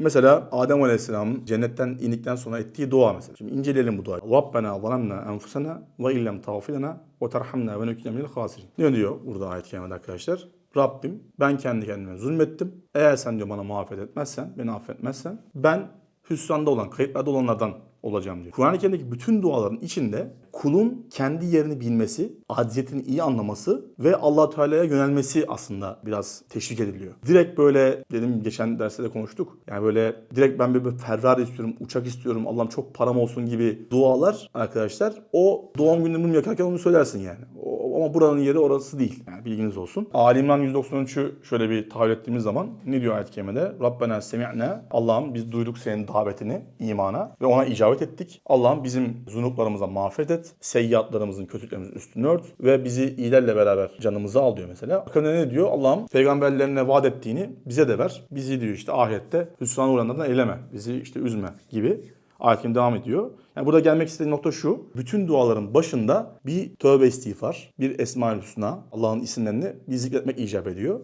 Mesela Adem Aleyhisselam'ın cennetten indikten sonra ettiği dua mesela. Şimdi inceleyelim bu duayı. Rabbena zalemna enfusena ve illem tağfirena ve terhamna ve nükle minel khasirin. Ne diyor burada ayet-i kerimede arkadaşlar? Rabbim ben kendi kendime zulmettim. Eğer sen diyor bana mağfiret etmezsen, beni affetmezsen ben hüsranda olan, kayıplarda olanlardan olacağım diyor. Kur'an-ı Kerim'deki bütün duaların içinde kulun kendi yerini bilmesi, acziyetini iyi anlaması ve allah Teala'ya yönelmesi aslında biraz teşvik ediliyor. Direkt böyle dedim geçen derste de konuştuk. Yani böyle direkt ben bir Ferrari istiyorum, uçak istiyorum, Allah'ım çok param olsun gibi dualar arkadaşlar o doğum gününü yakarken onu söylersin yani. Ama buranın yeri orası değil. Yani bilginiz olsun. Ali İmran 193'ü şöyle bir tahayyül ettiğimiz zaman ne diyor ayet-i kerimede? Rabbena semi'na. Allah'ım biz duyduk senin davetini imana ve ona icabet ettik. Allah'ım bizim zunuplarımıza mağfiret et. Seyyiatlarımızın, kötülüklerimizin üstünü ört ve bizi iyilerle beraber canımızı al diyor mesela. Akabinde ne diyor? Allah'ım peygamberlerine vaat ettiğini bize de ver. Bizi diyor işte ahirette hüsrana uğrayanlardan eyleme. Bizi işte üzme gibi. Ayet-i devam ediyor. Yani burada gelmek istediğim nokta şu. Bütün duaların başında bir tövbe istiğfar, bir Esma-ül Allah'ın isimlerini bir zikretmek icap ediyor.